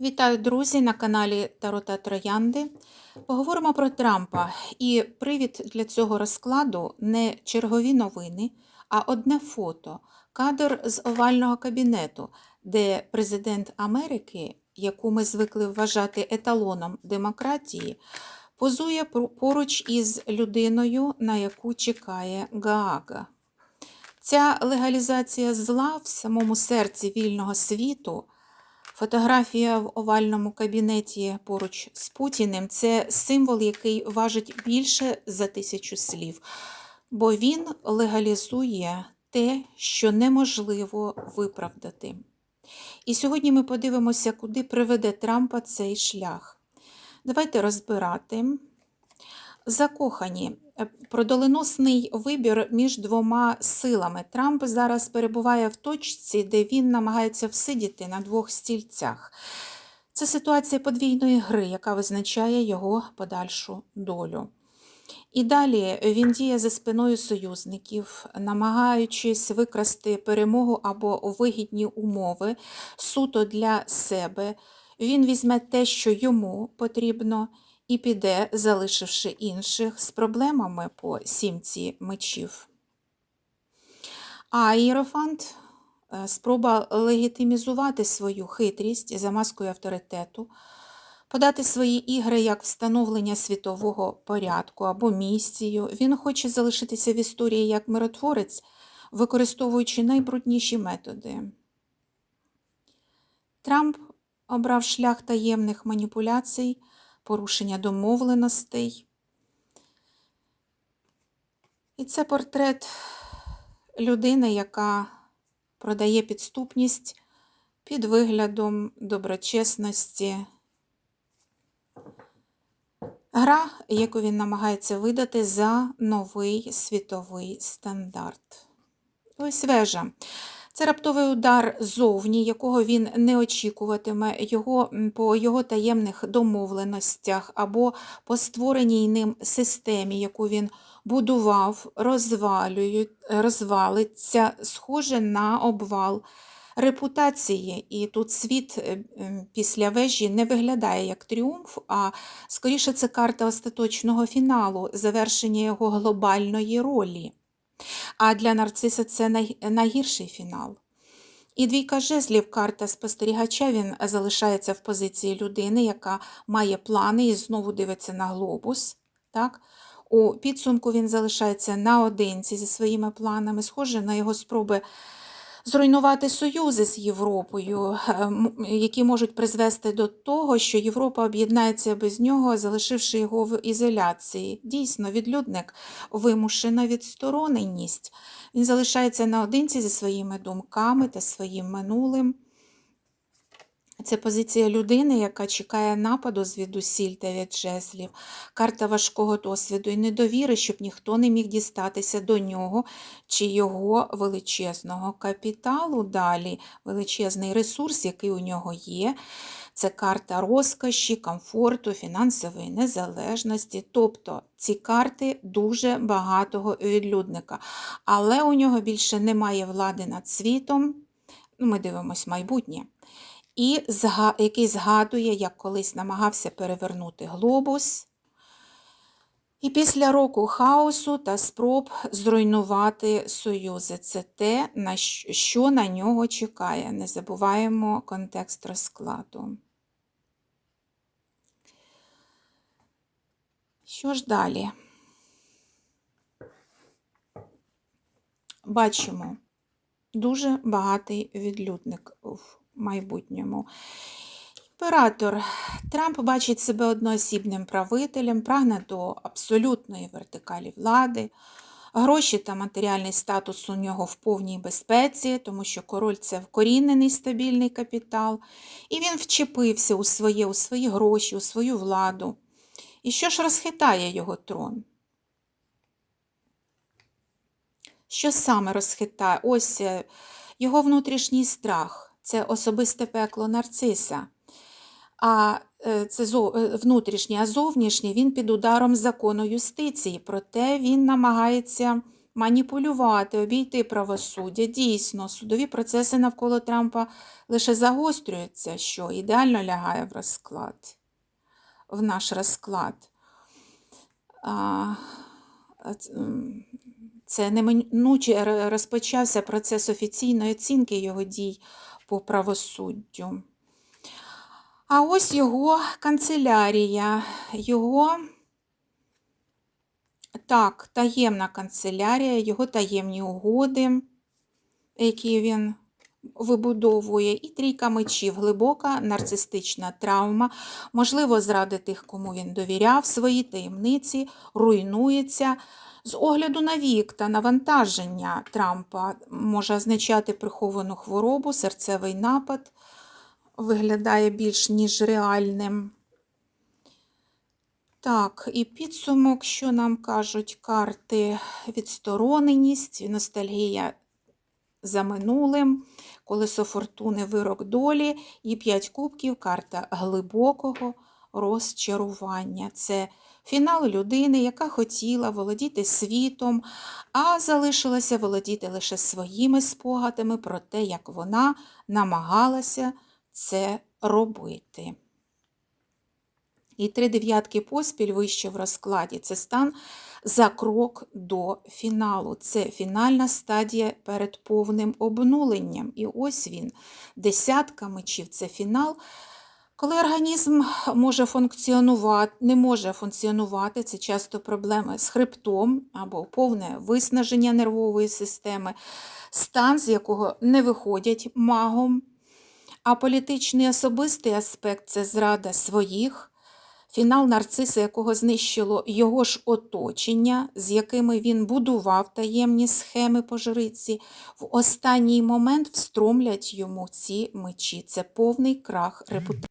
Вітаю, друзі, на каналі Таро та Троянди. Поговоримо про Трампа. І привід для цього розкладу не чергові новини, а одне фото, кадр з овального кабінету, де президент Америки, яку ми звикли вважати еталоном демократії, позує поруч із людиною, на яку чекає Гаага. Ця легалізація зла в самому серці вільного світу. Фотографія в овальному кабінеті поруч з Путіним це символ, який важить більше за тисячу слів, бо він легалізує те, що неможливо виправдати. І сьогодні ми подивимося, куди приведе Трампа цей шлях. Давайте розбирати. Закохані. Е, Про доленосний вибір між двома силами. Трамп зараз перебуває в точці, де він намагається всидіти на двох стільцях. Це ситуація подвійної гри, яка визначає його подальшу долю. І далі він діє за спиною союзників, намагаючись викрасти перемогу або вигідні умови суто для себе. Він візьме те, що йому потрібно, і піде, залишивши інших з проблемами по сімці мечів. А Іерофант е, спроба легітимізувати свою хитрість за маскою авторитету, подати свої ігри як встановлення світового порядку або місію. Він хоче залишитися в історії як миротворець, використовуючи найбрудніші методи. Трамп обрав шлях таємних маніпуляцій, порушення домовленостей. І це портрет людини, яка продає підступність під виглядом доброчесності. Гра, яку він намагається видати за новий світовий стандарт. Ось вежа. Це раптовий удар зовні, якого він не очікуватиме, його, по його таємних домовленостях або по створеній ним системі, яку він будував, розвалюють, розвалиться, схоже на обвал репутації. І тут світ е, після вежі не виглядає як тріумф, а скоріше це карта остаточного фіналу, завершення його глобальної ролі. А для нарциса це найгірший фінал. І двійка жезлів, карта спостерігача, він залишається в позиції людини, яка має плани і знову дивиться на глобус. Так? У підсумку він залишається наодинці зі своїми планами, схоже на його спроби зруйнувати союзи з Європою, е, які можуть призвести до того, що Європа об'єднається без нього, залишивши його в ізоляції. Дійсно, відлюдник вимушена відстороненість. Він залишається наодинці зі своїми думками та своїм минулим. Це позиція людини, яка чекає нападу звідусіль від жезлів, карта важкого досвіду і недовіри, щоб ніхто не міг дістатися до нього чи його величезного капіталу. Далі величезний ресурс, який у нього є. Це карта розкоші, комфорту, фінансової незалежності. Тобто ці карти дуже багатого відлюдника. Але у нього більше немає влади над світом. Ну, Ми дивимось майбутнє і який згадує, як колись намагався перевернути глобус. І після року хаосу та спроб зруйнувати союзи. Це те, на що на нього чекає. Не забуваємо контекст розкладу. Що ж далі? Бачимо дуже багатий відлюдник в майбутньому. Імператор Трамп бачить себе одноосібним правителем, прагне до абсолютної вертикалі влади. Гроші та матеріальний статус у нього в повній безпеці, тому що король це вкорінений стабільний капітал, і він вчепився у своє, у свої гроші, у свою владу. І що ж розхитає його трон? Що саме розхитає? Ось е, його внутрішній страх це особисте пекло нарциса. А е, це е, внутрішнє, а зовнішнє він під ударом закону юстиції. Проте він намагається маніпулювати, обійти правосуддя. Дійсно, судові процеси навколо Трампа лише загострюються, що ідеально лягає в розклад, в наш розклад. Це неминуче розпочався процес офіційної оцінки його дій по правосуддю. А ось його канцелярія, його так, таємна канцелярія, його таємні угоди, які він вибудовує, і трійка мечів, глибока нарцистична травма, можливо, зради тих, кому він довіряв, свої таємниці, руйнується. З огляду на вік та навантаження Трампа може означати приховану хворобу, серцевий напад виглядає більш ніж реальним. Так, і підсумок, що нам кажуть карти відстороненість, ностальгія за минулим, колесо фортуни, вирок долі і п'ять кубків, карта глибокого розчарування. Це фінал людини, яка хотіла володіти світом, а залишилася володіти лише своїми спогадами про те, як вона намагалася це робити. І три дев'ятки поспіль вище в розкладі це стан за крок до фіналу. Це фінальна стадія перед повним обнуленням. І ось він, десятка мечів це фінал. Коли організм може функціонувати, не може функціонувати, це часто проблеми з хребтом або повне виснаження нервової системи, стан, з якого не виходять магом. А політичний особистий аспект це зрада своїх, фінал нарциса, якого знищило його ж оточення, з якими він будував таємні схеми по жриці, в останній момент встромлять йому ці мечі. Це повний крах репутації.